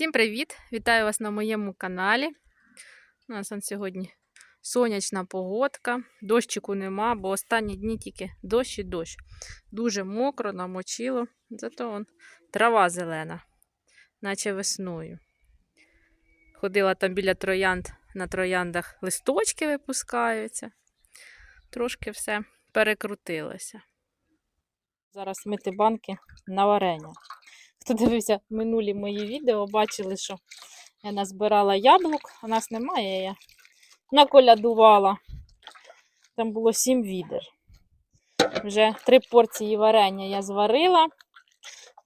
Всім привіт! Вітаю вас на моєму каналі. У нас он сьогодні сонячна погодка, дощику нема, бо останні дні тільки дощ і дощ. Дуже мокро, намочило, зато он трава зелена, наче весною. Ходила там біля троянд, на трояндах листочки випускаються. Трошки все перекрутилося. Зараз мити банки на варення. Хто дивився минулі мої відео, бачили, що я назбирала яблук, у нас немає, я наколядувала. Там було сім відер. Вже три порції варення я зварила.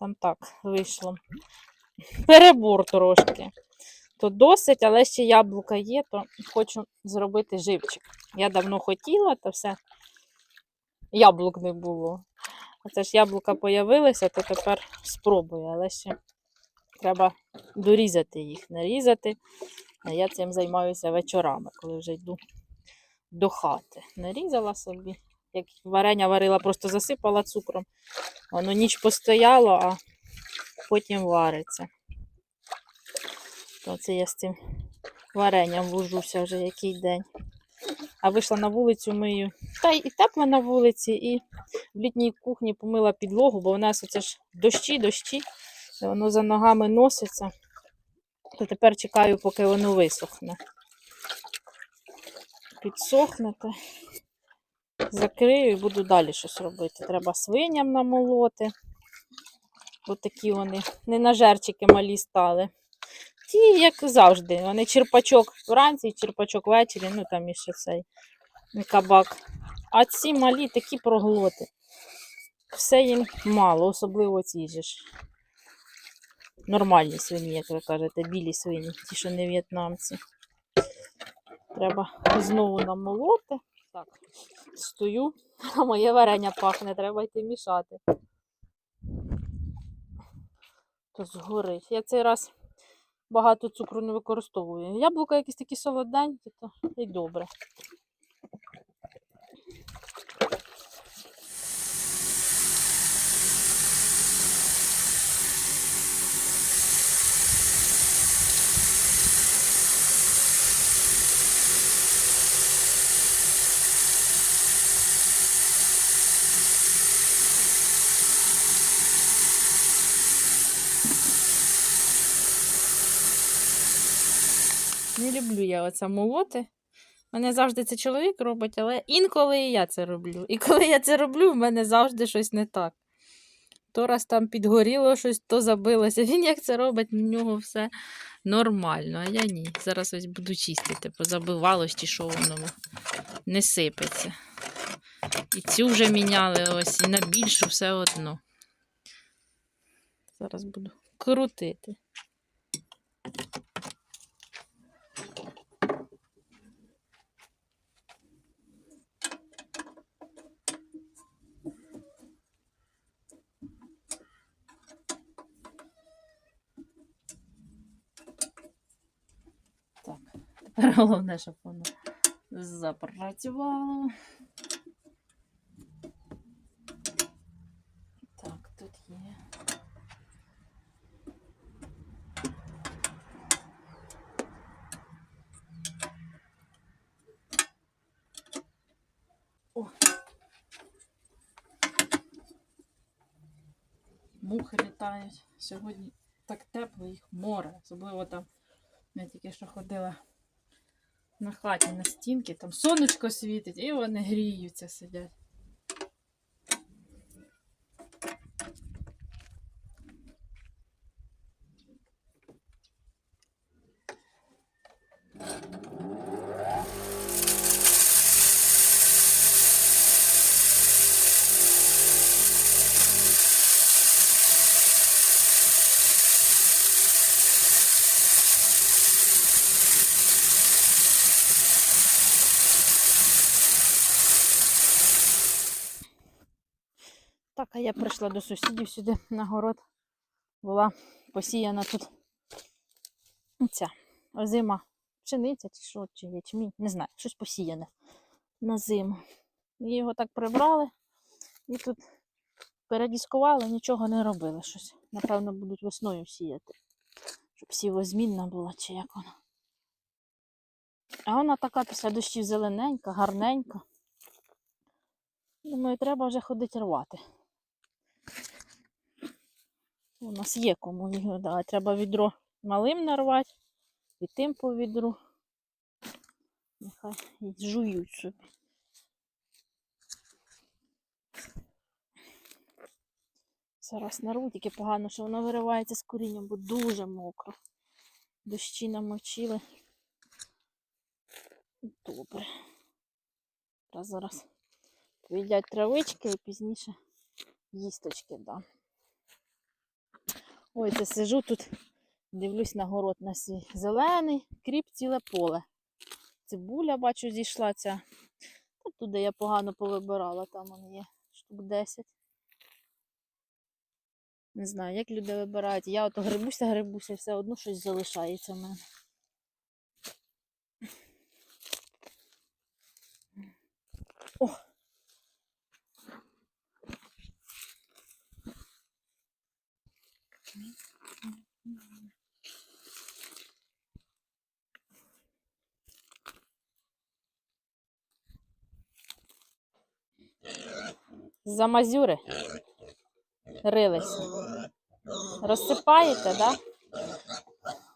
Там так вийшло. Перебор трошки. То досить, але ще яблука є, то хочу зробити живчик. Я давно хотіла, то все яблук не було. Оце ж яблука появилися, то тепер спробую, але ще треба дорізати їх, нарізати. А я цим займаюся вечорами, коли вже йду до хати. Нарізала собі. Як варення варила, просто засипала цукром. Воно ніч постояло, а потім вариться. То це я з цим варенням вожуся вже який день. А вийшла на вулицю мию. Та і тепло на вулиці, і в літній кухні помила підлогу, бо у нас оце ж дощі, дощі, і воно за ногами носиться. То тепер чекаю, поки воно висохне. Підсохне, то закрию і буду далі щось робити. Треба свиням намолоти. Ось такі вони не на жерчики малі стали. Ті, як завжди, вони черпачок вранці, черпачок ввечері, ну там іще цей кабак. А ці малі такі проглоти. Все їм мало, особливо ці ж. Нормальні свині, як ви кажете, білі свині, ті, що не в'єтнамці. Треба знову намолоти. Так, стою, а моє варення пахне, треба йти мішати. То згорить. Я цей раз багато цукру не використовую. Яблука якісь такі солоденькі, то і добре. Не люблю я оце молоти. Мене завжди це чоловік робить, але інколи і я це роблю. І коли я це роблю, в мене завжди щось не так. То раз там підгоріло щось, то забилося. Він як це робить, в нього все нормально, а я ні. Зараз ось буду чистити, позабивалось, чи що воно не сипеться. І цю вже міняли ось, і на більшу все одно. Зараз буду крутити. Тепер головне, щоб воно запрацювало. Так, тут є. О. Мухи літають. Сьогодні так тепло, їх море. Особливо там я тільки що ходила на хаті на стінки, там сонечко світить, і вони гріються, сидять. А я прийшла до сусідів сюди на город. Була посіяна тут ця озима пшениця, чи що, чи ячмінь, не знаю, щось посіяне на зиму. І його так прибрали і тут передіскували, нічого не робили щось. Напевно, будуть весною сіяти, щоб Псівозмінна була, чи як вона. А вона така після дощів зелененька, гарненька. Думаю, треба вже ходити рвати. У нас є кому його дати. Треба відро малим нарвати і тим по відру. Нехай жують собі. Зараз нарву, тільки погано, що воно виривається з корінням, бо дуже мокро. Дощі намочили. Добре. Зараз зараз поїдять травички і пізніше їсточки дам. Ой, це сижу тут, дивлюсь на город на свій зелений, кріп ціле поле. Цибуля, бачу, зійшла ця. Та туди я погано повибирала, там вон є штук 10. Не знаю, як люди вибирають. Я ото грибуся, грибуся, все одно щось залишається в мене. О! За мазюри рились. Розсипаєте, да?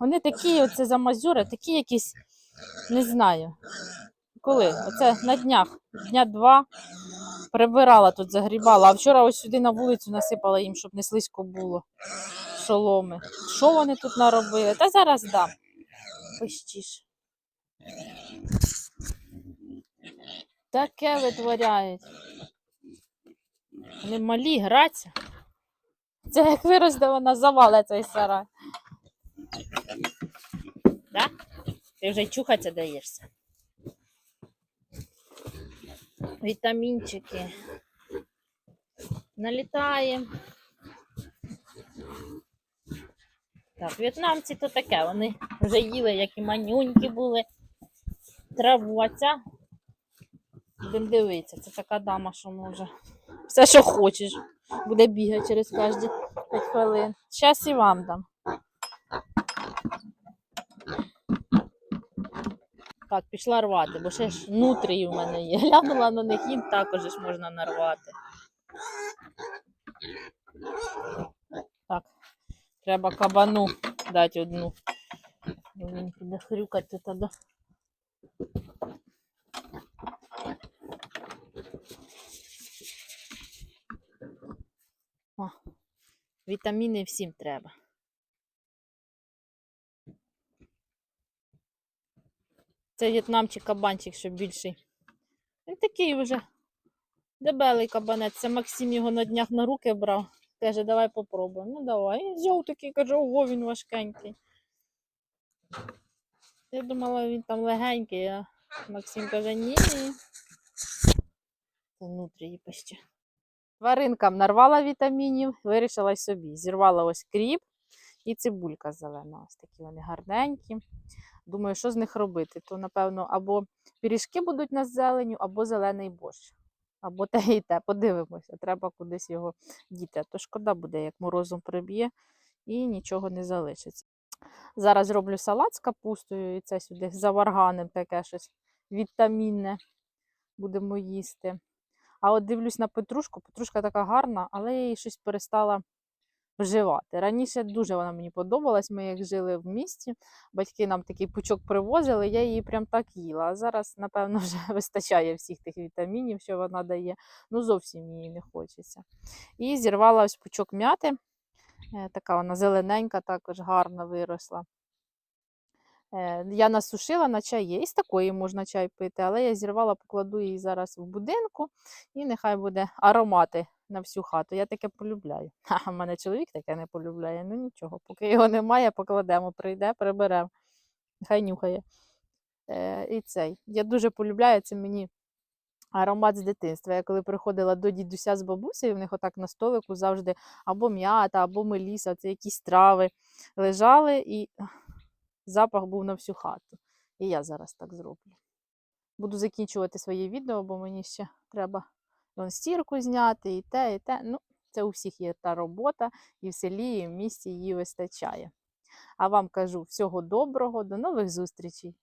Вони такі, оце за мазюри, такі якісь, не знаю. Коли? Оце на днях, дня два прибирала тут, загрібала, а вчора ось сюди на вулицю насипала їм, щоб не слизько було. Шоломи. Що вони тут наробили? Та зараз дам. Пищиш. Таке витворяють. Вони малі граться. Це як виросте, вона завалить цей сарай. Да? Ти вже чухатися даєшся. Вітамінчики. Налітаємо. Так, в'єтнамці то таке, вони вже їли, як і манюньки були. Траву, а. Будемо дивитися, це така дама, що може. Все, що хочеш. Буде бігати через кожні 5 хвилин. Зараз і вам дам. Так, пішла рвати, бо ще ж нутрії в мене є. Глянула на них, їм також ж можна нарвати. Так, треба кабану дати одну. Він піде хрюкати тоді. Вітаміни всім треба. Це в'єтнамчик кабанчик, що більший. Він такий вже дебелий кабанець. Це Максим його на днях на руки брав. Каже, давай попробуємо. Ну давай. І взяв такий, каже, ого, він важкенький. Я думала, він там легенький, а Максим каже, ні. Це нутрії пище. Тваринкам нарвала вітамінів, вирішила й собі. Зірвала ось кріп і цибулька зелена. Ось такі вони гарненькі. Думаю, що з них робити? То, напевно, або пиріжки будуть на зеленю, або зелений борщ. Або те і те. Подивимося, треба кудись його діти. То шкода буде, як морозом приб'є і нічого не залишиться. Зараз зроблю салат з капустою, і це сюди заварганим таке щось вітамінне будемо їсти. А от дивлюсь на петрушку, петрушка така гарна, але я її щось перестала вживати. Раніше дуже вона мені подобалась, ми як жили в місті, батьки нам такий пучок привозили, я її прям так їла. А зараз, напевно, вже вистачає всіх тих вітамінів, що вона дає. Ну, зовсім її не хочеться. І зірвала ось пучок м'яти. Е, Така вона зелененька, також гарно виросла. Е, Я насушила на чай є. З такої можна чай пити, але я зірвала, покладу її зараз в будинку, і нехай буде аромати на всю хату. Я таке полюбляю. А в мене чоловік таке не полюбляє. Ну нічого, поки його немає, покладемо, прийде, приберемо. Нехай нюхає. Е, і цей. Я дуже полюбляю це мені аромат з дитинства. Я коли приходила до дідуся з бабусею, в них отак на столику завжди або м'ята, або меліса, це якісь трави лежали, і запах був на всю хату. І я зараз так зроблю. Буду закінчувати своє відео, бо мені ще треба вон стірку зняти, і те, і те. Ну, це у всіх є та робота, і в селі, і в місті її вистачає. А вам кажу всього доброго, до нових зустрічей!